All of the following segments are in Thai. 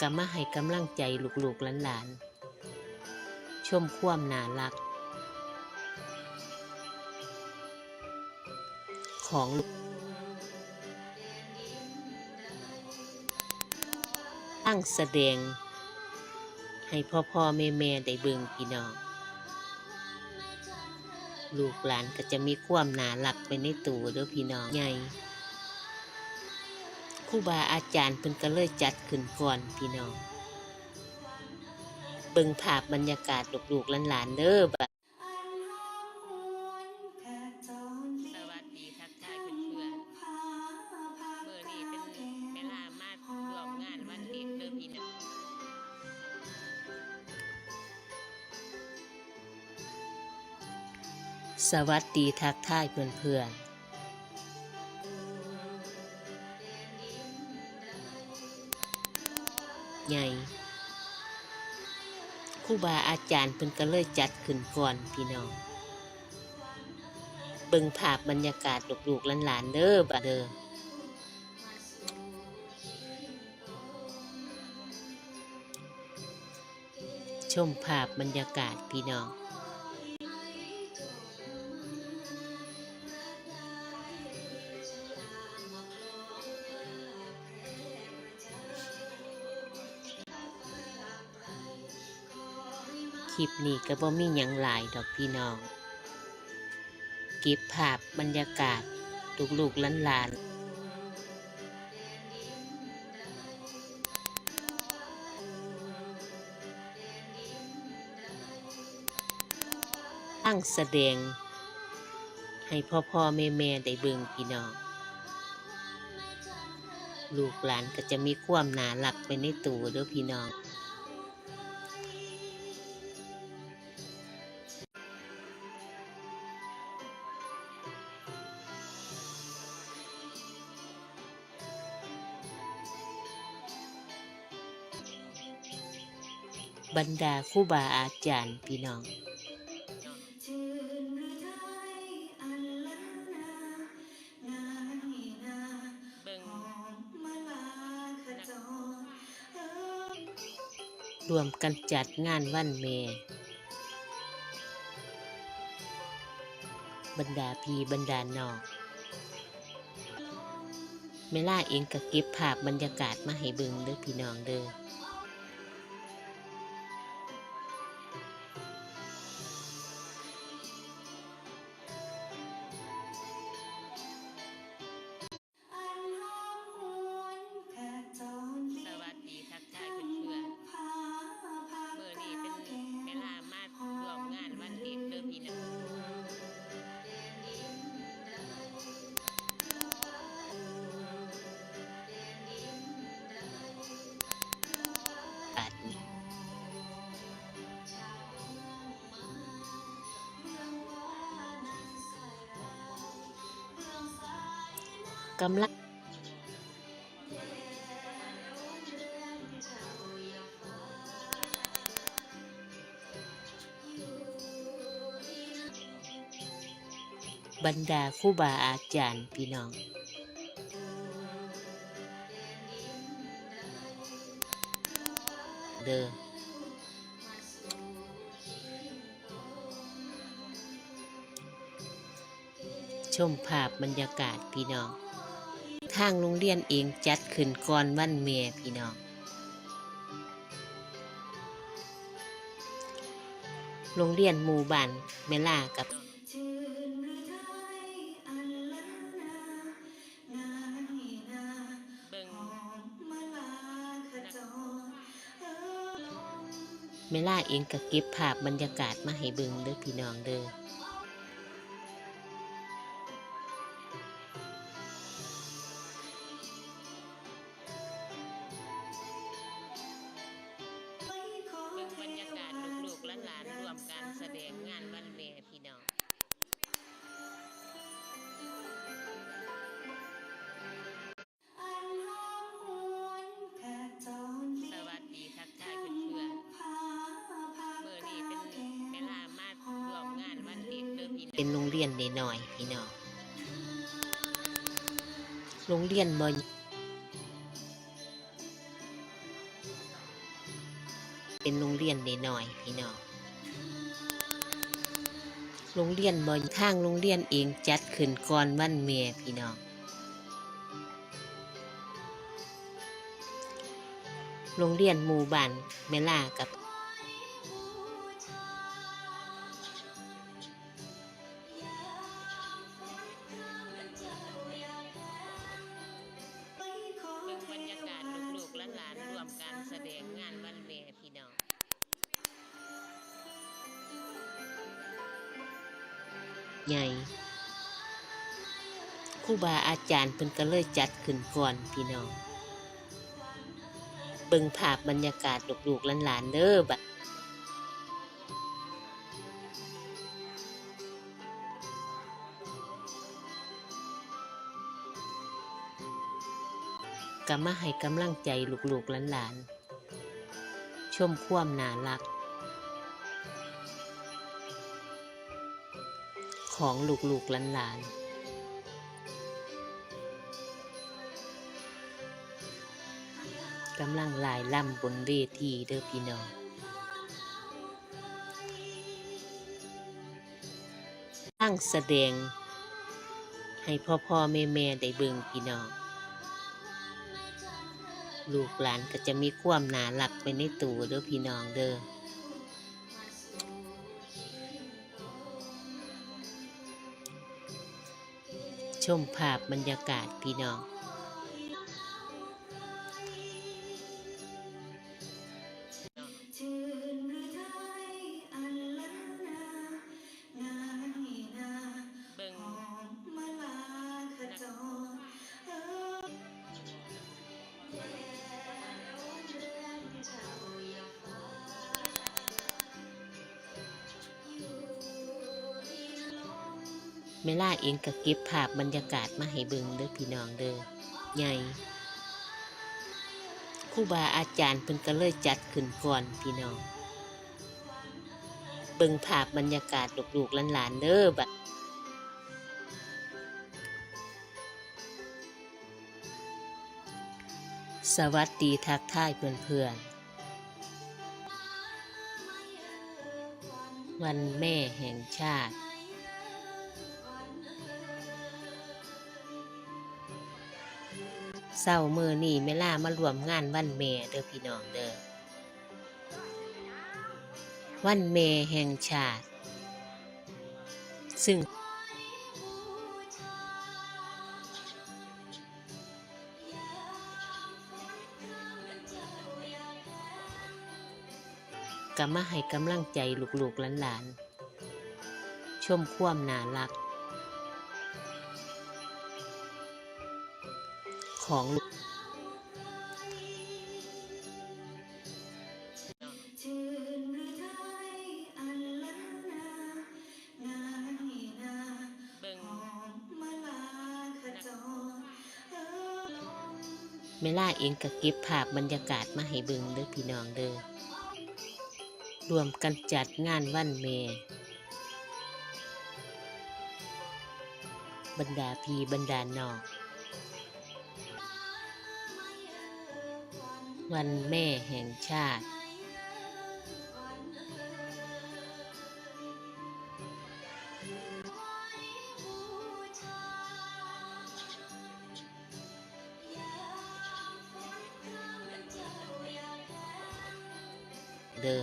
ก็มาให้กำลังใจลูกๆหลานๆ ชมความน่ารัก ของตั้งแสดง ให้พ่อพ่อแม่แม่ได้เบิ่งพี่น้อง ลูกหลานก็จะมีความน่ารักไปในตัวเด้อพี่น้องใหญ่ ครูบาอาจารย์เพิ่นก็เลยจัดขึ้นก่อนพี่น้องเบิ่งภาพบรรยากาศลูกๆหลานๆเด้อบัดสวัสดีทักทายเพื่อนๆเมื่อนี้เป็นเวลามาร่วมงานวันเด็กเด้อพี่น้องสวัสดีทักทายเพื่อนๆ ใหญ่ครูบาอาจารย์เพิ่นก็เลยจัดขึ้นก่อนพี่น้อง เบิ่งภาพบรรยากาศลูกๆหลานๆเด้อบัดเด้อชมภาพบรรยากาศพี่น้อง คลิปนี้ก็บ่มีหยังหลายดอกพี่น้อง เก็บภาพบรรยากาศลูกๆหลานตั้งแสดง ให้พ่อพ่อแม่แม่ได้เบิ่งพี่น้อง ลูกหลานก็จะมีความน่ารักไปในตัวเด้อพี่น้อง บรรดาครูบาอาจารย์พี่น้องรวมกันจัดงานวันแม่บรรดาพีบรรดานองเมล่าเองก็เก็บภาพบรรยากาศมาให้เบิ่งเด้อพี่น้องเด้อ กำลังบรรดาครูบาอาจารย์พี่น้อง เด้อชมภาพบรรยากาศพี่น้อง ทางโรงเรียนเองจัดขึ้นก่อนวันแม่พี่น้อง โรงเรียนหมู่บ้านเมล่ากับเบิ่งเมล่าเองก็เก็บภาพบรรยากาศมาให้เบิ่งเด้อพี่น้องเด้อ เป็นโรงเรียนน้อยๆพี่น้องโรงเรียนบ่เป็นโรงเรียนน้อยๆพี่น้องโรงเรียนบนทางโรงเรียนเองจัดขึ้นก่อนวันแม่พี่น้องโรงเรียนหมู่บ้านแม่ล่ากับ ใหญ่ครูบาอาจารย์เพิ่นก็เลยจัดขึ้นก่อนพี่น้องเบิ่งภาพบรรยากาศลูกๆหลานๆเด้อบัดก็มาให้กำลังใจลูกๆหลานๆชมความน่ารัก ของลูกๆหลานๆกำลังลายล่ำบนเวทีเด้อพี่น้อง ตั้งแสดง ให้พ่อพ่อแม่แม่ได้เบิ่งพี่น้อง ลูกหลานก็จะมีความน่ารักไปในตัวเด้อพี่น้องเด้อ ชมภาพบรรยากาศพี่น้อง เมล่าเองก็เก็บภาพบรรยากาศมาให้เบิ่งเด้อพี่น้องเด้อใหญ่ครูบาอาจารย์เพิ่นก็เลยจัดขึ้นก่อนพี่น้อง เบิ่งภาพบรรยากาศลูกๆหลานๆเด้อบัดสวัสดีทักทายเพื่อนๆ วันแม่แห่งชาติ เศร้ามือนี่เมล่ามารวมงานวันแม่เด้อพี่น้องเด้อวันแม่แห่งชาติ ซึ่งก็มาให้กำลังใจลูกๆหลานๆชมความน่ารัก ของเบิ่งหอมล่าเองก็เก็บภาพบรรยากาศมาให้เบิ่งเด้อพี่น้องเด้อรวมกันจัดงานวันแม่บรรดาพี่บรรดาน้อง วันแม่แห่งชาติ เด้อ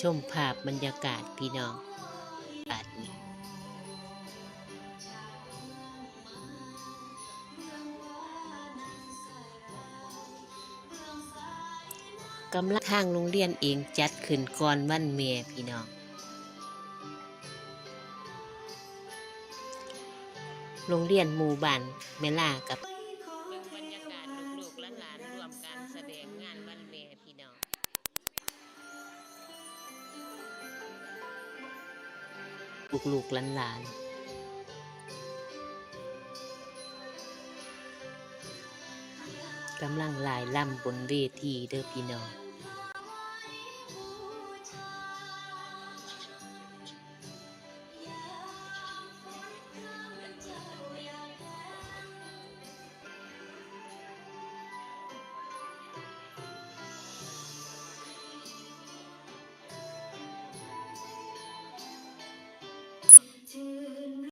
ชมภาพบรรยากาศพี่น้อง กำลังทางโรงเรียนเองจัดขึ้นก่อนวันแม่พี่น้อง โรงเรียนหมู่บ้านแม่ล่ากับเบิ่งบรรยากาศลูกๆและหลานรวมการแสดงงานวันแม่พี่น้องลูกๆ กำลังลายล่ำบนเวทีเด้อพี่น้อง